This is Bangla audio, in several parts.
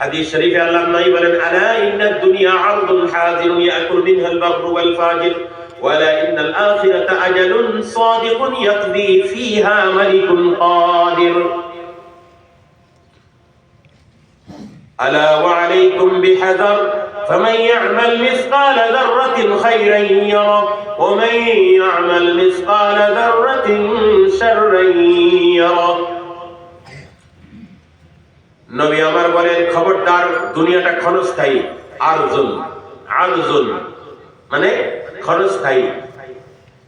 হাদিস শরীফে আল্লাহ নবী বলেন আলা ইন্নাদ দুনিয়া আরদুন হাজিরুন ইয়াকুল মিনহা আল-বাররু ওয়াল ফাজির ওয়ালা ইন্নাল আখিরাতা আজালুন সাদিকুন ইয়াকদি ফিহা মালিকুন কাদির ألا وعليكم بحذر فمن يعمل مثقال ذرة خيرا يره ومن يعمل مثقال ذرة شرا يره নবী আমার বলেন, খবরদার, দুনিয়াটা ক্ষণস্থায়ী। আরজুন আরজুন। মানে ক্ষণস্থায়ী,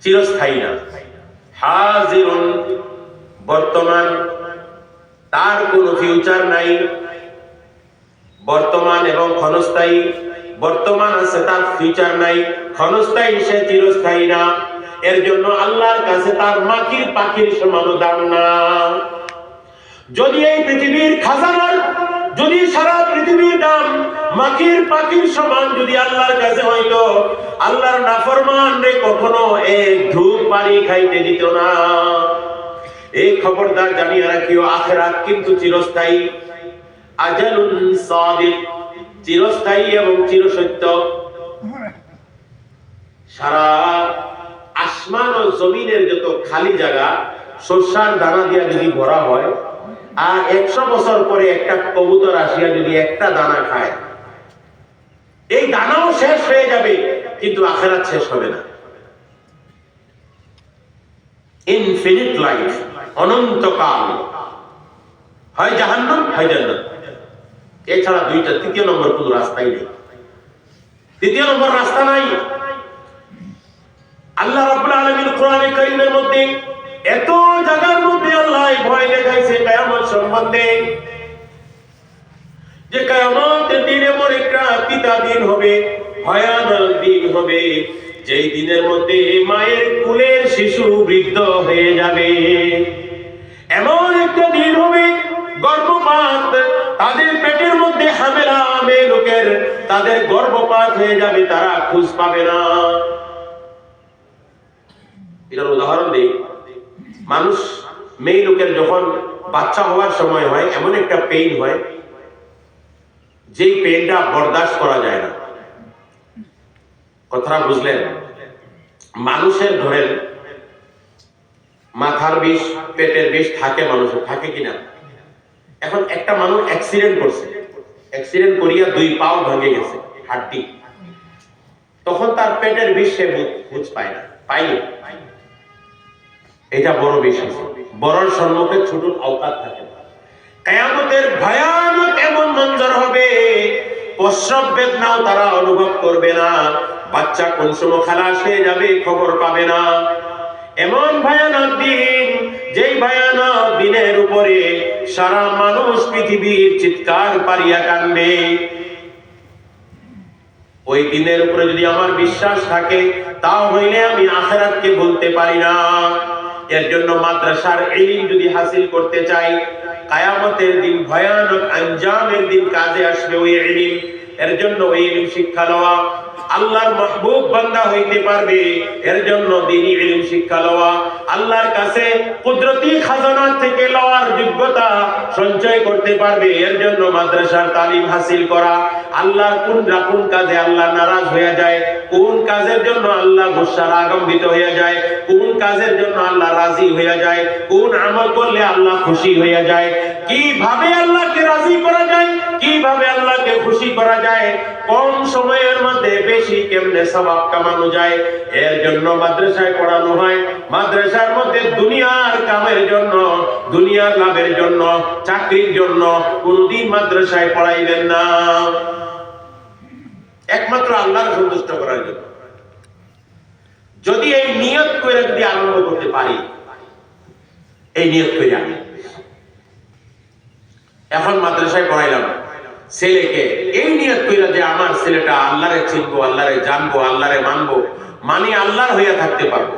চিরস্থায়ী না। হাজিরুন, বর্তমান, তার কোনো ফিউচার নাই। বর্তমান এবং ক্ষণস্থায়ী। বর্তমান আছে, তার ফিউচার নাই। ক্ষণস্থায়ী সে চিরস্থায়ী না। এর জন্য আল্লাহর কাছে তার মাকির পাখির সমান দাম না। যদি এই পৃথিবীর খাজানার, যদি সারা পৃথিবীর দাম মাকির পাখির সমান যদি আল্লাহর কাছে হইতো, আল্লাহর নাফরমান রে কখনো এক ধূপ পানি খাইতে দিত না। এই খবরদার জানিয়ে রাখিও, আখেরাত কিন্তু চিরস্থায়ী। আজালুন সাদিক, চিরস্থায়ী এবং চিরসত্য। সারা আসমান ও জমিনের যত খালি জায়গা শস্যার দানা দিয়া যদি ভরা হয় আর একশো বছর পরে একটা কবুতর আসিয়া যদি একটা দানা খায়, এই দানাও শেষ হয়ে যাবে, কিন্তু আখেরাত শেষ হবে না। ইনফিনিট লাইফ অনন্তকাল। হয় জাহান্নাম, হয় জান্নাত। এছাড়া দুইটা, তৃতীয় নম্বর কোনো রাস্তাই নেই। তৃতীয় নম্বর রাস্তা নাই। আল্লাহ রাব্বুল আলামিন কোরআনে কারীমের মধ্যে এত জায়গার মধ্যে আল্লাহ ভয় দেখাইছে কিয়ামত সম্বন্ধে যে কিয়ামতের দিন এমন দিন হবে ভয়ানক দিন হবে। যেই দিনের মধ্যে মায়ের কুলের শিশু বৃদ্ধ হয়ে যাবে, এমন একটা দিন হবে, গর্ভপাত, তাদের পেটের মধ্যে হামেলা লোকের, তাদের গর্ভপাত হয়ে যাবে, তারা পাবে না। এটার উদাহরণ দিই। মানুষ, মেয়ে লোকের যখন বাচ্চা হওয়ার সময় হয়, এমন একটা পেইন হয় যেই পেইনটা বরদাস্ত করা যায় না। কথাটা বুঝলেন? মানুষের ধরেন, মাথার বিষ, পেটের বিষ থাকে মানুষের, থাকে কিনা? এখন একটা মানুষ অ্যাক্সিডেন্ট করছে। অ্যাক্সিডেন্ট করিয়া দুই পাও ভেঙে গেছে, হাড্ডি। তখন তার পেটের বিষ সে বুঝ পায় না পাইনি এটা বড় বিষ বড়র সম্মুখে ছোট আওকাত থাকে। না কেয়ামতের এমন মঞ্জর হবে। প্রসব বেদনাও তারা অনুভব করবে না। বাচ্চা কোন সময় খালাস হয়ে যাবে খবর পাবে না। এমন ভয়ানক দিন, যেই ভয়ানক দিনের উপরে সারা মানুষ পৃথিবীর চিৎকার পারিয়া কান্দে ওই দিনের উপরে যদি আমার বিশ্বাস থাকে, তা হইলে আমি আখেরাতকে বলতে পারি না। এর জন্য মাদ্রাসার ইলম যদি হাসিল করতে চাই কায়ামতের দিন ভয়ানক আঞ্জামের দিন কাজে আসবে ওই ইলম। এর জন্য ওই শিক্ষা লওয়া। আল্লাহর মাহবুব বান্দা হইতে পারবে, এর জন্য দিনী ইলম শিক্ষা লওয়া, আল্লাহর কাছে কুদরতি খাজানা থেকে লওয়ার যোগ্যতা সঞ্চয় করতে পারবে, এর জন্য মাদ্রাসার তালিম হাসিল করা, আল্লাহর কোন কোন কাজে আল্লাহ নারাজ হয়ে যায়, কোন কাজের জন্য আল্লাহ গুসার আগম্বিত হয়ে যায়, কোন কাজের জন্য আল্লাহ রাজি হয়ে যায়, কোন আমল করলে আল্লাহ খুশি হয়ে যায়, কীভাবে আল্লাহকে রাজি করা যায় কীভাবে আল্লাহকে খুশি করা যায়? কম সময়ের মধ্যে বেশি কেমনে সবাব কামানো যায়? এর জন্য মাদ্রাসায় পড়ানো হয়। মাদ্রাসার মধ্যে দুনিয়ার কামের জন্য, দুনিয়ার লাভের জন্য, চাকরির জন্য কোনদিন মাদ্রাসায় পড়াইবেন না। একমাত্র আল্লাহর সন্তুষ্ট করার জন্য। যদি এই নিয়ত করে যদি আরম্ভ করতে পারি, এই নিয়ত করে আমি। এখন মাদ্রাসায় পড়াইলাম। ছেলেকে এই নিয়ত কইরা যে আমার ছেলেটা আল্লাহরে চিনবো, আল্লাহরে জানব, আল্লাহরে মানবো মানে আল্লাহর হইয়া থাকতে পারব।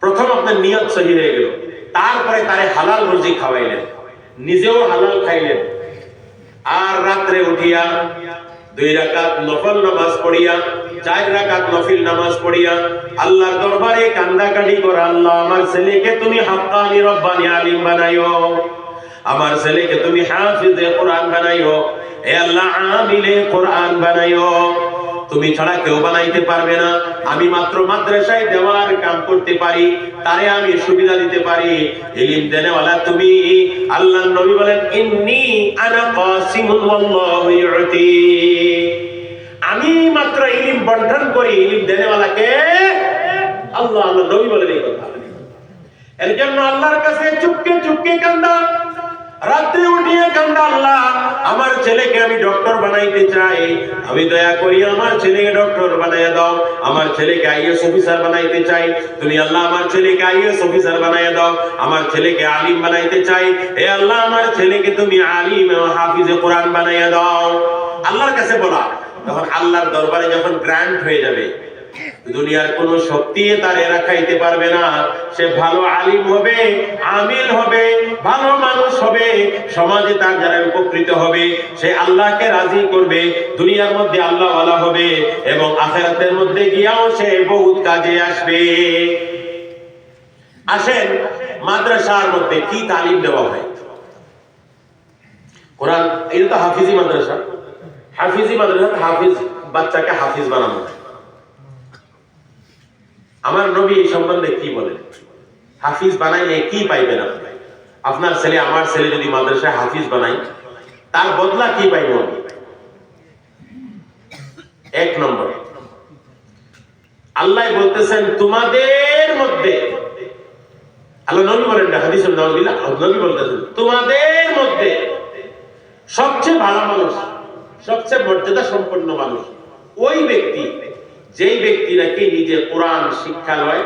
প্রথম আপনার নিয়ত সহি হয়ে গেল। তারপরে তারে হালাল রুজি খাওয়াইলেন। নিজেও হালাল খাইলেন। আর রাত্রে উঠিয়া দুই রাকাত নফল নামাজ পড়িয়া, চার রাকাত নফিল নামাজ পড়িয়া, আল্লাহর দরবারে কান্দাকাটি করা, আল্লাহ, আমার ছেলেকে তুমি হাক্কানি রব্বানি আলিম বানাইও। আমার ছেলেকে তুমি হাফিজে কোরআন বানাইও। এ আল্লাহ, আমিলে কোরআন বানাইও। তুমি ছাড়া কেউ বানাইতে পারবে না। আমি মাত্র মাদ্রাসায় দেওয়ার কাম করতে পারি, তারে আমি সুবিধা দিতে পারি। ইলিম দেনেওয়ালা তুমি আল্লাহ নবী বলেন, ইন্নি আনা কাসিমুন ওয়াল্লাহু ইউতি। আমি মাত্র ইলিম বন্টন করি, ইলিম দেনেওয়ালাকে আল্লাহ আল্লাহ নবী বলেন এই কথা। এর জন্য আল্লাহর কাছে চুপকে চুপকে কান্দা। রাত্রে উঠিয়ে কান্দা আল্লাহ, আমার ছেলেকে আমি ডক্টর বানাইতে চাই। আমি দয়া করি আমার ছেলেকে ডক্টর বানাইয়া দাও। আমার ছেলেকে আইএস অফিসার বানাইতে চাই। তুমি আল্লাহ, আমার ছেলেকে আইএস অফিসার বানাইয়া দাও। আমার ছেলেকে আলিম বানাইতে চাই। হে আল্লাহ, আমার ছেলেকে তুমি আলিম ও হাফিজে কোরআন বানাইয়া দাও। আল্লাহর কাছে বলা, তখন আল্লাহর দরবারে যখন গ্র্যান্ড হয়ে যাবে দুনিয়ার কোন শক্তি তার এরা খাইতে পারবে না। সে ভালো আলিম হবে, আমিল হবে, ভালো মানুষ হবে, সমাজে তার যারা উপকৃত হবে। সে আল্লাহকে রাজি করবে, দুনিয়ার মধ্যে আল্লাহ ওয়ালা হবে এবং আখেরাতের মধ্যে গিয়াও সে বহুত কাজে আসবে। আসেন, মাদ্রাসার মধ্যে কি তালিম দেওয়া হয়? কোরআন, এটা তো হাফিজি মাদ্রাসা। হাফিজি মাদ্রাসা, হাফিজ, বাচ্চাকে হাফিজ বানানো হয়। আমার নবী এই সম্বন্ধে কি বলেন? হাফিজ বানাইলে কি পাইবেন আপনি? আপনার ছেলে, আমার ছেলে যদি মাদ্রাসায় হাফিজ বানাই তার বদলা কি পাইব আমি? এক নম্বর। আল্লাহ বলতেছেন, তোমাদের মধ্যে আল্লাহ নবী বলেন না হাদিস নবী বলতেছেন, তোমাদের মধ্যে সবচেয়ে ভালো মানুষ, সবচেয়ে মর্যাদা সম্পন্ন মানুষ, ওই ব্যক্তি যেই ব্যক্তি নাকি নিজে কোরআন শিক্ষা লয়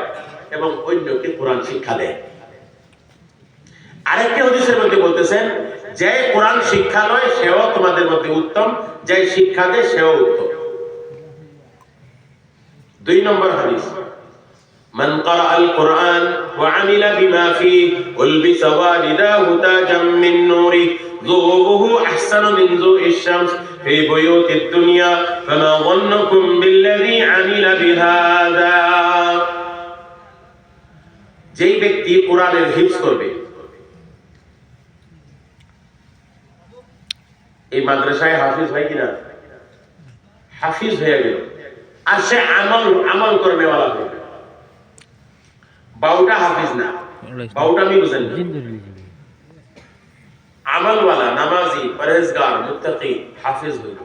এবং অন্যকে কোরআন শিক্ষা দেয় আরেকটি হদিসের মধ্যে বলতেছেন যে কোরআন শিক্ষা লয় সেও তোমাদের মধ্যে উত্তম যে শিক্ষা দেয় সেও উত্তম দুই নম্বর হাদিস من قرأ القرآن وعمل بما فيه ألبس والداه تاجا من نوره ذوقه أحسن من ذوق الشمس في بيوت الدنيا فما ظنكم بالذي عمل بهذا যেই ব্যক্তি কোরআনের হিফজ করবে এই মাদ্রাসায় হাফিজ হয় কিনা হাফিজ হয়ে গেল আর সে আমল আমল করবে ওয়ালা হবে বাউটা হাফিজ না বাউটা আমি বুঝেন না। আমলওয়ালা, নামাজি, পরেজগার হাফিজ হইল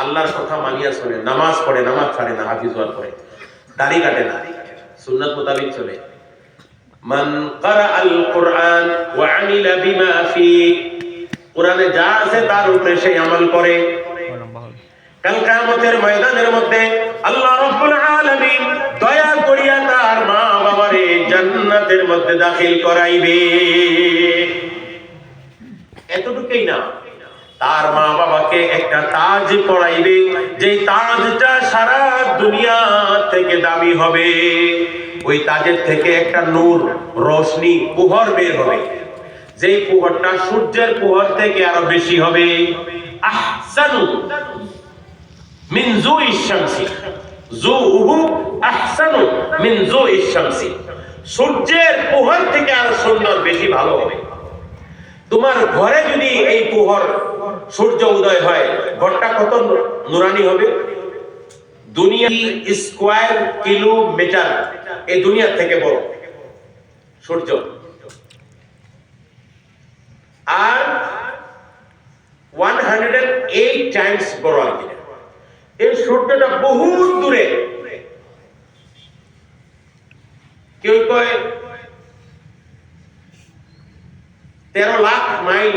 আল্লাহর কথা মানিয়া নামাজ পড়ে, নামাজ ছাড়ে না, হাফিজ হওয়ার পরে। দাড়ি কাটে না মোতাবিক চলে। মান আল কোরআন আমিলা বিমা কোরআনে যা আছে তার উপরে আমল করে। কাল ময়দানের মধ্যে আল্লাহ আলামিন দয়া করিয়া তার মা বাবারে জান্নাতের মধ্যে দাখিল করাইবে। এতটুকুই না। তার মা বাবাকে একটা তাজ পড়াইবে যে তাজটা সারা দুনিয়া থেকে দামি হবে। ওই তাজের থেকে একটা নূর, রোশনি পুহর বের হবে। যেই পুহরটা সূর্যের পুহর থেকে আরও বেশি হবে। আহসানু মিন জুই শামসি। জুহু আহসানু মিন জুই শামসি। সূর্যের পোহর থেকে আরও সুন্দর, বেশি ভালো হবে। তোমার ঘরে যদি এই পোহর সূর্য উদয় হয়, ঘরটা কত নুরানি হবে? দুনিয়া স্কোয়ার কিলোমিটার, এই দুনিয়ার থেকে বড় সূর্য। আর ওয়ান হান্ড্রেড এইট টাইমস বড় আর কি এই সূর্যটা বহু দূরে। কেউ কয় তেরো লাখ মাইল।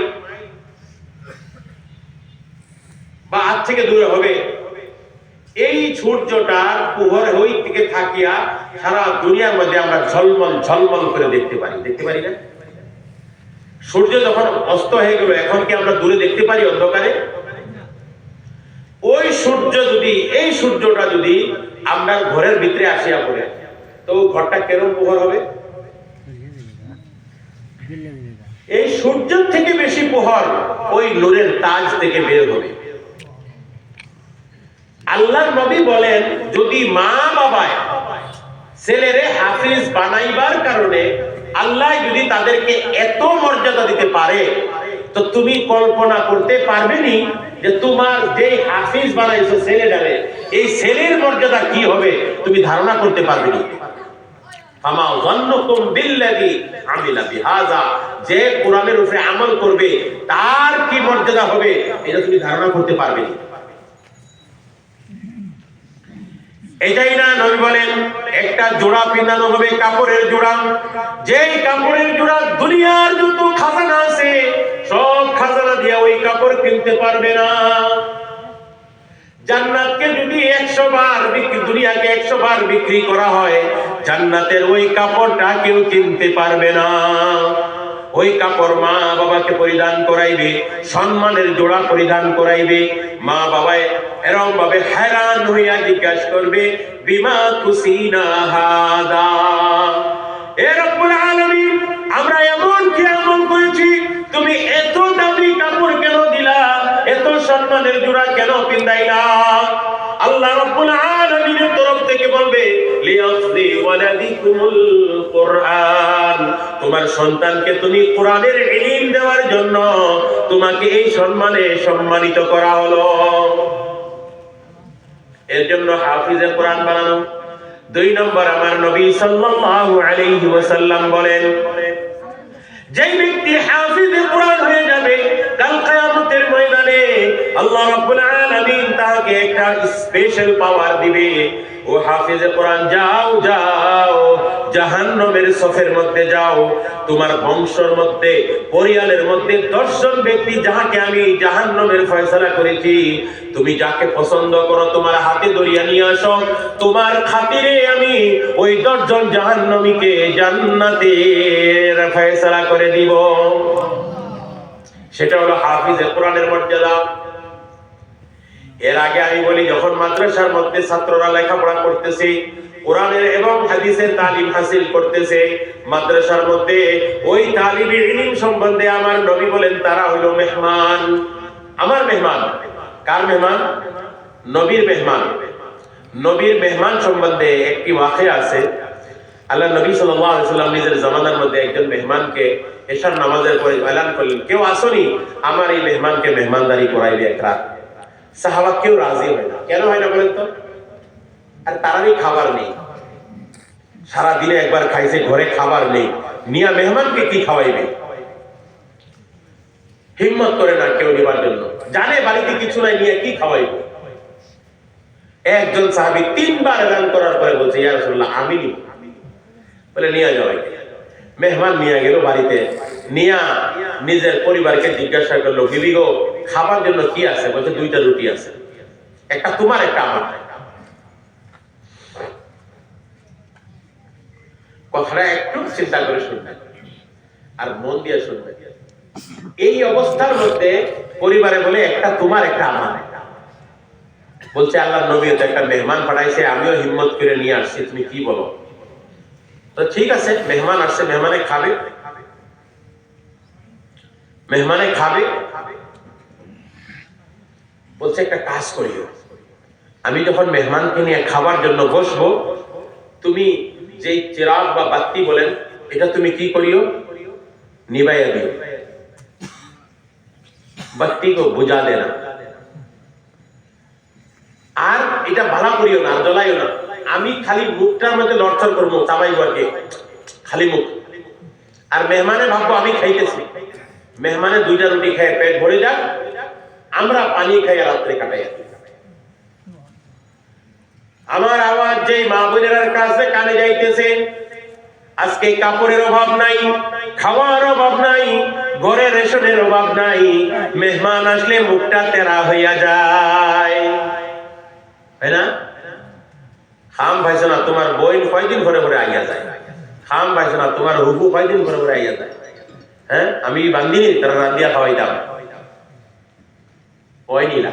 বা আজ থেকে দূরে হবে। এই সূর্যটার পুহর ওই দিকে থাকিয়া সারা দুনিয়ার মধ্যে আমরা ঝলমল ঝলমল করে দেখতে পারি। দেখতে পারি না? সূর্য যখন অস্ত হয়ে গেল, এখন কি আমরা দূরে দেখতে পারি অন্ধকারে? ওই সূর্য যদি, এই সূর্যটা যদি আমরা ঘরের ভিতরে আসিয়া পড়ে, তো ঘরটা কেরম প্রহর হবে? এই সূর্য থেকে বেশি প্রহর ওই নূরের তাজ থেকে বের হবে। আল্লাহর নবী বলেন, যদি মা বাবায় ছেলেরে হাফিজ বানাইবার কারণে আল্লাহ যদি তাদেরকে এত মর্যাদা দিতে পারে, তো তুমি কল্পনা করতে পারবে নি যে তোমার যে হাফিজ বানাইছো ছেলেটারে, এই ছেলের মর্যাদা কি হবে, তুমি ধারণা করতে পারবে নি যে কোরআনের উপরে আমল করবে, তার কি মর্যাদা হবে? এটা তুমি ধারণা করতে পারবে এটাই না নবী বলেন, একটা জোড়া পিনানো হবে কাপড়ের জোড়া। যেই কাপড়ের জোড়া দুনিয়ার যত খাজানা আছে, সব খাজানা দিয়ে ওই কাপড় কিনতে পারবে না। জান্নাতকে যদি একশো বার বিক্রি দুনিয়াকে একশো বার বিক্রি করা হয়, জান্নাতের ওই কাপড়টা কেউ কিনতে পারবে না। ওই কাপড় মা বাবাকে পরিধান করাইবে, সম্মানের জোড়া পরিধান করাইবে। মা বাবায় এরকম ভাবে হেরান হইয়া জিজ্ঞাসা করবে, বিমা কুসিনা হাদা? এ রব্বুল আলামিন, আমরা এমন কি আমল করেছি তুমি এত দামি কাপড় কেন দিলা? এত সম্মানের জোড়া কেন পিন্দাইলা আল্লাহ রব্বুল আলামিনের তরফ থেকে বলবে লিয়াফদি ওয়ালাদিকুমুল তোমার সন্তানকে তুমি কোরআনের ইলম দেওয়ার জন্য তোমাকে এই সম্মানে সম্মানিত করা হলো। এর জন্য হাফিজে কোরআন বানানো। দুই নম্বর, আমার নবী সাল্লাল্লাহু আলাইহি ওয়াসাল্লাম বলেন যেই ব্যক্তি হাফিজে কোরআন হয়ে যাবে কাল কায়ামতের ময়দানে আল্লাহ রাব্বুল আলামিন তাকে একটা স্পেশাল পাওয়ার দিবে। ও হাফিজে কোরআন, যাও যাও, জাহান্নামের সফের মধ্যে যাও। তোমার বংশের মধ্যে, পরিয়ালের মধ্যে দশজন ব্যক্তি যাহাকে আমি জাহান্নামের ফয়সালা করেছি, তুমি যাকে পছন্দ করো, তোমার হাতে দরিয়া নিয়ে আসো। তোমার খাতিরে আমি ওই দশজন জাহান্নামীকে জান্নাতের ফয়সালা করে দিব। সেটা হলো হাফিজে কোরআনের মর্যাদা। এর আগে আমি বলি, যখন মাদ্রাসার মধ্যে ছাত্ররা লেখাপড়া করতেছে, কোরআনের এবং হাদিসের তালিম হাসিল করতেছে, মাদ্রাসার মধ্যে ওই তালিমের ইলম সম্বন্ধে আমার নবী বলেন, তারা হইল মেহমান। আমার মেহমান। কার মেহমান? নবীর মেহমান। নবীর মেহমান সম্বন্ধে একটি ওয়াকে আছে। আল্লাহ নবী সাল্লাম নিজের জামানার মধ্যে একজন মেহমানকে এশার নামাজের পরে এলান করলেন। কেউ আসনি, আমার এই মেহমানকে মেহমানদারি করাইবে এক রাত। সাহাবা কেউ রাজি হয় না। কেন হয় না বলেন তো? আর তারারই খাবার নেই। সারা দিনে একবার খাইছে, ঘরে খাবার নেই। নিয়া মেহমানকে কি খাওয়াইবে? হিম্মত করে না কেউ নিবার জন্য। জানে বাড়িতে কিছু নাই, নিয়ে কি খাওয়াইবে? একজন সাহাবি তিনবার এলান করার পরে বলছে, ইয়া রাসূলুল্লাহ, আমি নিব। বলে, নিয়ে যাও একে। মেহমান নিয়ে গেল বাড়িতে। নিয়া নিজের পরিবারকে জিজ্ঞাসা করল, বিবি গো, খাবার জন্য কি আছে? বলছে, দুইটা রুটি আছে। একটা তোমার, একটা আমার। কথাটা একটু চিন্তা করে শুনবেন। আর মন দিয়ে শুনবেন। এই অবস্থার মধ্যে পরিবারে বলে, একটা তোমার, একটা আমার। বলছে আল্লাহ নবী তো একটা মেহমান পাঠাইছে, আমিও হিম্মত করে নিয়ে আসছি, তুমি কি বলো? তো ঠিক আছে, মেহমান আসছে, মেহমানে খাবে। মেহমানে খাবে? বলছে, একটা কাজ করিও। আমি যখন মেহমানকে নিয়ে খাবার জন্য বসবো, তুমি যেই চিরাগ বা বাতি বলেন, এটা তুমি কি করিও? নিবাইয়া দিও। বাতি কো বুঝা দেনা আর এটা ভালো করিও না জ্বলাইও না। আমি খালি মুখটার মধ্যে লড়চড় করব চাবাই খালি মুখ। আর মেহমানে ভাববো আমি খাইতেছি। মেহমানে দুইটা রুটি খাই পেট ভরে যাক, আমরা পানি খাই রাত্রে কাটাই আমার আওয়াজ যেই মা বোনেরার কাছে কানে যাইতেছে, আজকে কাপড়ের অভাব নাই, খাওয়ার অভাব নাই ঘরে রেশনের অভাব নাই, মেহমান আসলে মুখটা তেরা হইয়া যায়। তাই না? খাম ভাইছো না তোমার বইন কয়দিন ঘরে ঘরে আইয়া যায়? হাম ভাইছো না তোমার হুবু কয়দিন ঘরে ঘরে আইয়া যায়? হ্যাঁ? আমি বান্ধিনি তারা রান্দিয়া খাওয়াইতাম। ওই নিলা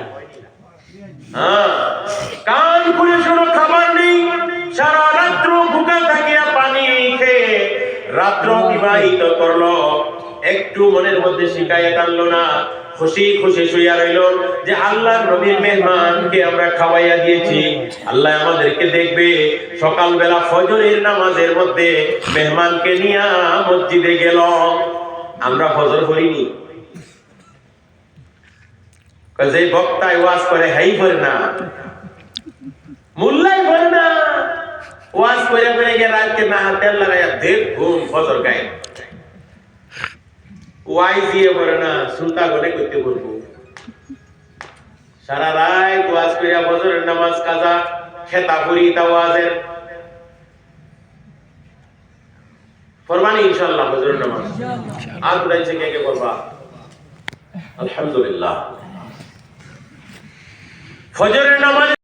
হ্যাঁ। কান খুলে শোনো, খাবার নেই। সারা রাত্র ভুকা থাকিয়া পানি খেয়ে রাত্র বিবাহিত করল। একটু মনের মধ্যে শিকায়ত আনলো না। খুশি খুশি শুইয়া রইল যে আল্লাহ নবীর মেহমানকে আমরা খাওয়াইয়া দিয়েছি। আল্লাহ আমাদেরকে দেখবে। সকালবেলা ফজরের নামাজের মধ্যে মেহমানকে নিয়ে মসজিদে গেল। আমরা ফজর করিনি যে বক্তায় ওয়াজ করে, হাই করে না। মুল্লাই করে না। ওয়াজ করে করে গিয়ে রাতকে না, তেল লাগাইয়া দেব ঘুম ফজর গায়ে। ওয়াই দিয়ে করে না, সুলতা গনে করতে বলব। সারা রাত ওয়াজ করিয়া ফজরের নামাজ, কাজা খেতা করি তা ওয়াজের ফরমানি ইনশাআল্লাহ ফজরের নামাজ। আর উঠাইছে কে কে করবা? আলহামদুলিল্লাহ। ফজরের নামাজ